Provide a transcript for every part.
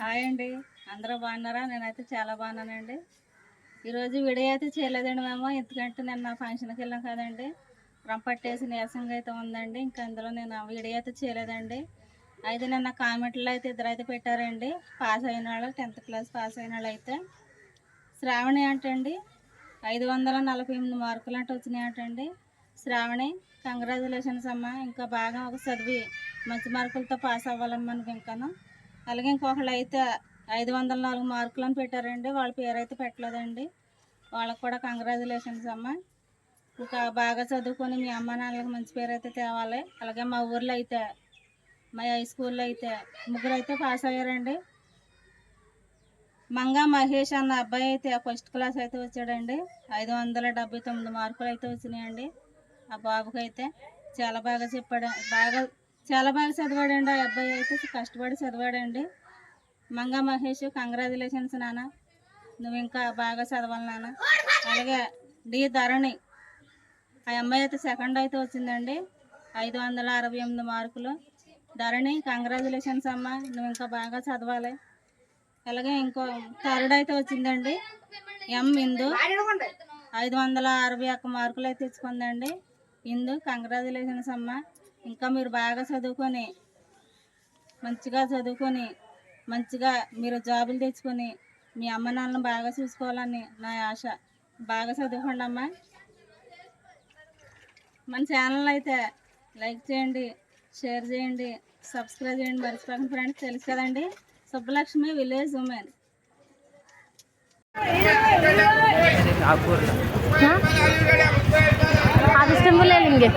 Hi అండి. అందరూ బాగున్నారా? నేనైతే చాలా బాగున్నానండి. ఈరోజు వీడియో అయితే చేయలేదండి మేము ఎందుకంటే నిన్న ఫంక్షన్కి వెళ్ళాం కదండి. రంపట్టేసి నీరసంగా అయితే ఉందండి. ఇంకా అందులో నేను వీడియో అయితే చేయలేదండి. అయితే నిన్న కామెంట్లో అయితే ఇద్దరు అయితే పెట్టారండి. పాస్ అయిన వాళ్ళు టెన్త్ క్లాస్ పాస్ అయిన వాళ్ళు అయితే. శ్రావణి అంటండి. ఐదు వందల నలభై ఎనిమిది మార్కులు అంటే వచ్చినాయి అంటండి. శ్రావణి కంగ్రాచులేషన్స్ అమ్మ. ఇంకా బాగా ఒక చదివి మంచి మార్కులతో పాస్ అవ్వాలమ్మా నువ్వు ఇంకాను అలాగే ఇంకొకళ్ళు అయితే ఐదు వందల నాలుగు మార్కులు అని పెట్టారండి. వాళ్ళ పేరు అయితే పెట్టలేదండి. వాళ్ళకి కూడా కంగ్రాచులేషన్స్ అమ్మ. ఇంకా బాగా చదువుకొని మీ అమ్మ నాన్నలకు మంచి పేరు అయితే తేవాలి. అలాగే మా ఊర్లో అయితే మా హై స్కూల్లో అయితే ముగ్గురు అయితే పాస్ అయ్యారండి. మంగా మహేష్ అన్న అబ్బాయి అయితే ఫస్ట్ క్లాస్ అయితే వచ్చాడండి. ఐదు వందల డెబ్బై తొమ్మిది మార్కులు అయితే వచ్చినాయండి. ఆ బాబుకి అయితే చాలా బాగా చెప్పాడు. బాగా చాలా బాగా చదివాడండి ఆ అబ్బాయి అయితే. కష్టపడి చదివాడండి. మంగా మహేష్ కంగ్రాచులేషన్స్ నాన్న. నువ్వు ఇంకా బాగా చదవాలి నాన్న. అలాగే డి ధరణి. ఆ అమ్మాయి అయితే సెకండ్ అయితే వచ్చిందండి. ఐదు వందల అరవై ఎనిమిది మార్కులు. ధరణి కంగ్రాచులేషన్స్ అమ్మ. నువ్వు ఇంకా బాగా చదవాలి. అలాగే ఇంకో థర్డ్ అయితే వచ్చిందండి. ఎం ఇందు. ఐదు వందల అరవై ఒక్క మార్కులు అయితే తెచ్చుకుందండి. ఇందు కంగ్రాచులేషన్స్ అమ్మ. ఇంకా మీరు బాగా చదువుకొని మంచిగా చదువుకొని మంచిగా మీరు జాబులు తెచ్చుకొని మీ అమ్మ నాన్నను బాగా చూసుకోవాలని నా ఆశ బాగా చదువుకోండి అమ్మా మన ఛానల్ అయితే లైక్ చేయండి షేర్ చేయండి సబ్స్క్రైబ్ చేయండి మర్చిపోకండి ఫ్రెండ్స్ తెలుసు కదండి సుబ్బలక్ష్మి విలేజ్ ఉమెన్ आप इस्तेंबुल ले लेंगे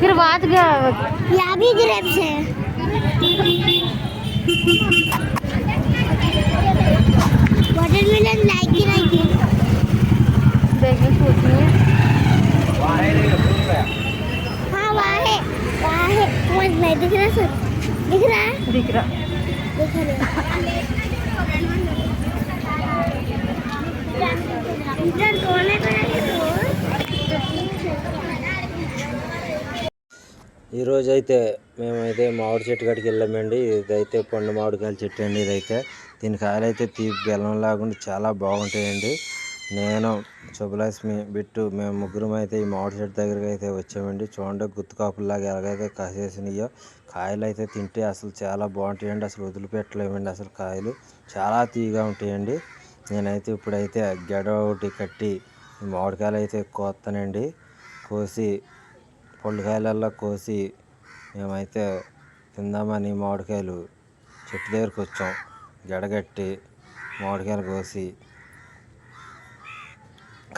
फिर बात का यहाँ भी ग्रेप्स है। वाटरमेलन लाइक की नहीं की पूछिए हाँ वहाँ है वहाँ है। नहीं दिख रहा सर। दिख रहा है? दिख रहा। दिख रहा ఈరోజు అయితే మేమైతే మామిడి చెట్టు కాడికి వెళ్ళామండి. ఇదైతే పండు మామిడికాయల చెట్టు అండి ఇదైతే. దీని కాయలు అయితే తీపి బెల్లం లాగుండి చాలా బాగుంటాయండి. నేను శుభలక్ష్మి బిట్టు మేము ముగ్గురం అయితే ఈ మామిడి చెట్టు దగ్గరికి అయితే వచ్చామండి. చూడండి గుత్తుకాపుల్లాగా ఎలాగైతే కాసేసినాయో కాయలు అయితే తింటే అసలు చాలా బాగుంటాయండి. అసలు వదిలిపెట్టలేమండి అసలు కాయలు. చాలా తీయగా ఉంటాయండి. నేనైతే ఇప్పుడైతే గెడ ఒకటి కట్టి మామిడికాయలు అయితే కోస్తానండి కోసి పొల్లికాయలల్లో కోసి మేమైతే తిందామని మామిడికాయలు చెట్టు దగ్గరికి వచ్చాం. గడగట్టి మామిడికాయలు కోసి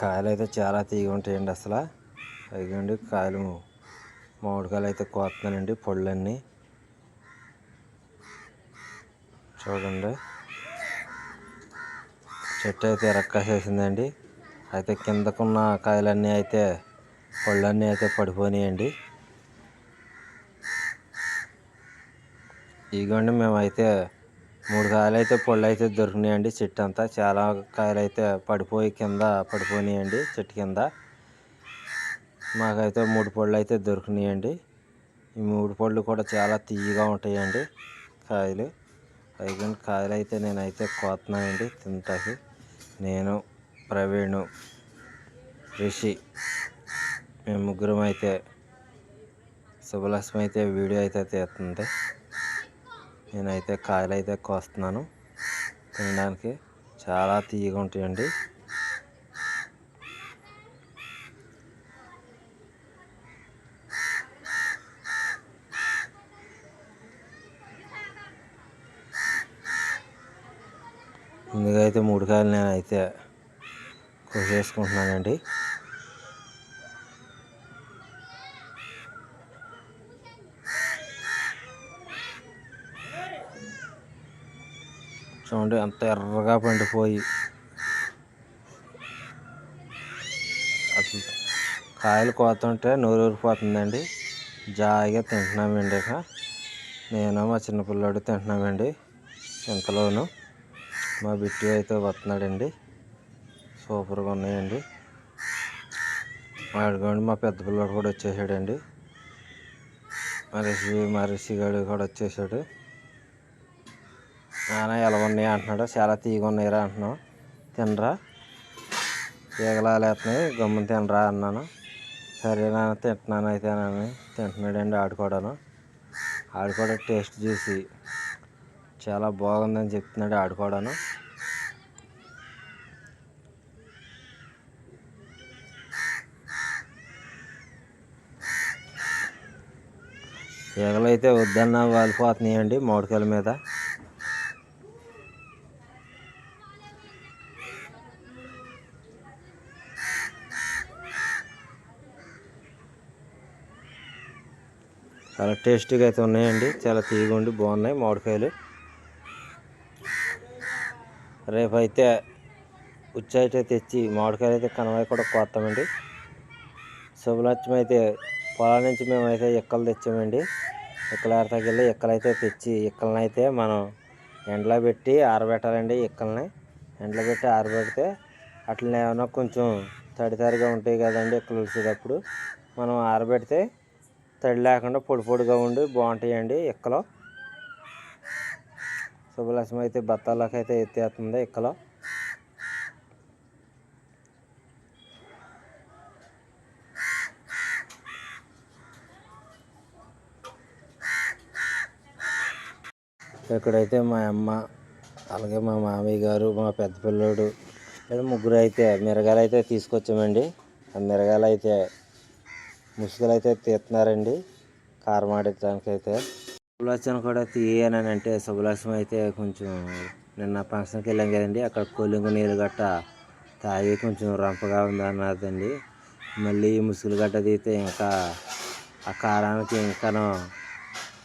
కాయలు అయితే చాలా తీగ ఉంటాయండి అసలు. అదిగోండి కాయలు మామిడికాయలు అయితే కోస్తున్నానండి పళ్ళన్నీ. చూడండి. చెట్టు అయితే రెక్కేసేసిందండి అయితే కిందకున్న కాయలన్నీ అయితే పళ్ళన్నీ అయితే పడిపోయినాయండి. ఇదిగోండి మేమైతే మూడు కాయలు అయితే పళ్ళు అయితే దొరికినాయండి చెట్టు అంతా చాలా కాయలు అయితే పడిపోయి కింద పడిపోయినాయండి చెట్టు కింద. మాకైతే మూడు పళ్ళు అయితే దొరికినాయండి. ఈ మూడు పళ్ళు కూడా చాలా తీయగా ఉంటాయండి కాయలు. పైగా కాయలు అయితే నేనైతే కోతున్నానండి తింటాకి నేను ప్రవీణు రిషి మేము ముగ్గురం అయితే శుభలక్ష్మి అయితే వీడియో అయితే తీస్తుంది. నేనైతే కాయలు అయితే కోస్తున్నాను. తినడానికి చాలా తీయగా ఉంటాయండి. ముందుగా అయితే మూడు కాయలు నేనైతే కోసేసుకుంటున్నానండి. చూడండి అంత ఎర్రగా పండిపోయి. అసలు కాయలు కోతుంటే నోరు ఊరిపోతుందండి. జాయిగా తింటున్నామండి ఇక. నేను మా చిన్నపిల్లాడు తింటున్నామండి ఇంతలోను. మా బిట్టి అయితే వస్తున్నాడండి. సూపర్గా ఉన్నాయండి. వాడుకోండి మా పెద్ద పిల్లాడు కూడా వచ్చేసాడండి. మరిషి మరిషి మా కూడా వచ్చేసాడు. నాన్న ఎలా ఉన్నాయి అంటున్నాడు. చాలా తీగ ఉన్నాయిరా అంటున్నావు. తినరా? తీగలాలేస్తున్నాయి. గమ్మున తినరా అన్నాను. సరే నాన్న తింటున్నాను అయితే నాన్న. తింటున్నాడండి ఆడుకోవడాను ఆడుకోవడం టేస్ట్ చూసి చాలా బాగుందని చెప్తున్నాడు ఆడుకోవడాను ఈగలు అయితే వద్దన్నా వాలిపోతున్నాయండి మామిడికాయల మీద. చాలా టేస్టీగా అయితే ఉన్నాయండి. చాలా తీగుండి ఉండి బాగున్నాయి మామిడికాయలు. రేపైతే ఉచ్చి అయితే తెచ్చి మామిడికాయలు అయితే కనవాయి కూడా కోస్తామండి. శుభలక్ష్మి అయితే పొలాల నుంచి మేమైతే ఎక్కలు తెచ్చామండి. ఎక్కల ఆడతాకెళ్ళి ఎక్కలైతే తెచ్చి ఇక్కలని అయితే మనం ఎండలో పెట్టి ఆరబెట్టాలండి ఇక్కలని ఎండలో పెట్టి ఆరబెడితే అట్లనే ఏమైనా కొంచెం తడి తడిగా ఉంటాయి కదండి ఇక్కలు వచ్చేటప్పుడు మనం ఆరబెడితే తడి లేకుండా పొడి పొడిగా ఉండి బాగుంటాయండి ఇక్కలో. శుభలక్ష్మి అయితే బత్తాలకు అయితే ఎత్తేస్తుంది ఇక్కలో. ఇక్కడైతే మా అమ్మ అలాగే మా మామయ్య గారు మా పెద్ద పిల్లోడు ముగ్గురు అయితే మిరగాయలు అయితే తీసుకొచ్చామండి. ఆ మిరగాయలు అయితే ముసుగులు అయితే తీస్తున్నారండి. కారం ఆడించడానికి అయితే శుభలక్ష్మి కూడా తీయనని అంటే అయితే కొంచెం నిన్న ఫంక్షన్కి వెళ్ళాం కదండి. అక్కడ కొలింగు నీళ్ళు గట్ట తాగి కొంచెం రంపగా ఉందన్నదండి. మళ్ళీ ముసుగులు గట్ట తీస్తే ఇంకా ఆ కారానికి ఇంకాను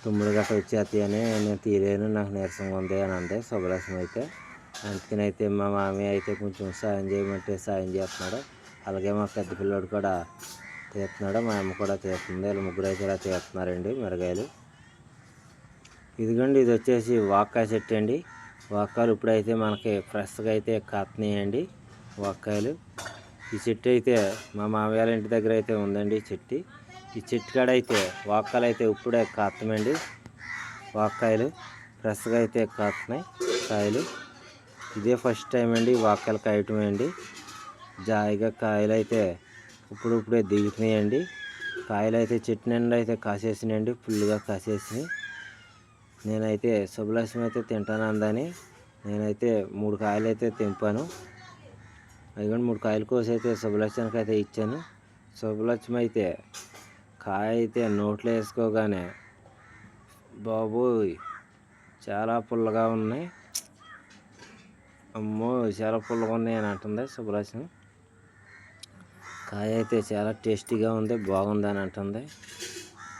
తుమ్ముడు గట్ట వచ్చేస్తాయి అని నేను తీయలేను. నాకు నీరసంగా ఉంది అని అంది శుభలక్ష్మి అయితే. అందుకని అయితే మా మామయ్య అయితే కొంచెం సాయం చేయమంటే సాయం చేస్తున్నాడు. అలాగే మా పెద్ద పిల్లోడు కూడా తీస్తున్నాడు మా అమ్మ కూడా తీస్తుంది వీళ్ళు ముగ్గురు అయితే ఇలా తీస్తున్నారండి మిరగాయలు. ఇదిగోండి ఇది వచ్చేసి వాక్కాయ చెట్టు అండి. వాక్కాయలు ఇప్పుడైతే మనకి ఫ్రెష్గా అయితే కాస్తున్నాయండి వాక్కాయలు. ఈ చెట్టు అయితే మా మామయ్యాల ఇంటి దగ్గర అయితే ఉందండి ఈ చెట్టు. ఈ చెట్టు కాడ అయితే వాక్కాయలు అయితే ఇప్పుడే కాస్తామండి వాక్కాయలు ఫ్రెష్గా అయితే కాస్తున్నాయి కాయలు. ఇదే ఫస్ట్ టైం అండి వాక్కాయలు కాయటమే అండి. జాయిగా కాయలు అయితే ఇప్పుడు ఇప్పుడే దిగుతున్నాయండి. కాయలు అయితే చెట్టు నిండా అయితే కాసేసినాయండి. ఫుల్గా కాసేసినాయి. నేనైతే శుభలక్ష్మి అయితే తింటాను అందని నేనైతే మూడు కాయలు అయితే తెంపాను. అదిగోండి మూడు కాయల కోసి అయితే శుభలక్ష్మికి అయితే ఇచ్చాను. శుభలక్ష్మి అయితే కాయ అయితే నోట్లో వేసుకోగానే బాబోయ్ చాలా పుల్లగా ఉన్నాయి. అమ్మో చాలా పుల్లగా ఉన్నాయి అని అంటుంది శుభలక్ష్మి. కాయ అయితే చాలా టేస్టీగా ఉంది బాగుంది అని అంటుంది.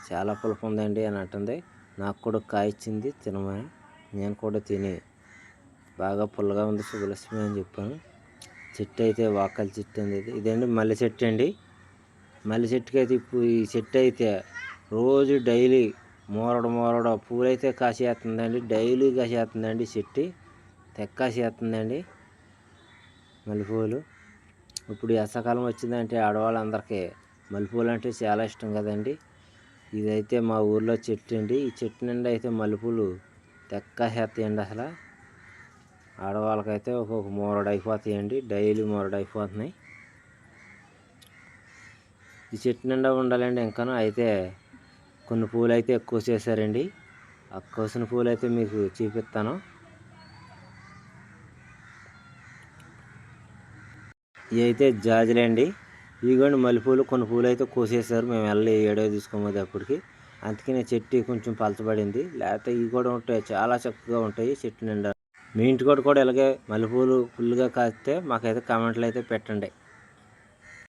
చాలా పులుపు ఉందండి అని అంటుంది. నాకు కూడా కాయ ఇచ్చింది తినమని. నేను కూడా తిని బాగా పుల్లగా ఉంది శుభలక్ష్మి అని చెప్పాను. చెట్టు అయితే వాకలి చెట్టు అండి ఇది. ఇదండి మల్లె చెట్టు అండి? మల్లె చెట్టుకి అయితే ఇప్పుడు ఈ చెట్టు అయితే రోజు డైలీ మూరడు మోరడు పూలైతే కాసేస్తుందండి డైలీ కాసేస్తుందండి చెట్టు. తెక్క కాసేస్తుందండి మల్లెపూలు ఇప్పుడు ఎండాకాలం వచ్చిందంటే ఆడవాళ్ళందరికీ మల్లెపూలు అంటే చాలా ఇష్టం కదండి. ఇదైతే మా ఊర్లో చెట్టు అండి. ఈ చెట్టు నుండి అయితే మల్లెపూలు తెక్కేస్తాయండి అసలు. ఆడవాళ్ళకైతే ఒక్కొక్క మూరడు అయిపోతాయండి డైలీ మూరడు అయిపోతున్నాయి ఈ చెట్టు నిండా ఉండాలండి ఇంకాను. అయితే కొన్ని పూలు అయితే ఎక్కువ చేశారండి. ఆ కోసిన పూలు అయితే మీకు చూపిస్తాను. ఇవి అయితే జాజులండి ఇదిగోండి మల్లెపూలు కొన్ని పూలు అయితే కోసేసారు మేము వెళ్ళి ఏడో తీసుకోమోది అప్పటికి. అందుకనే చెట్టు కొంచెం పలచబడింది. లేకపోతే ఇవి కూడా ఉంటాయి చాలా చక్కగా ఉంటాయి చెట్టు నిండా. మీ ఇంటి కూడా కూడా ఇలాగే మల్లెపూలు ఫుల్గా కాస్తే మాకైతే కామెంట్లు అయితే పెట్టండి.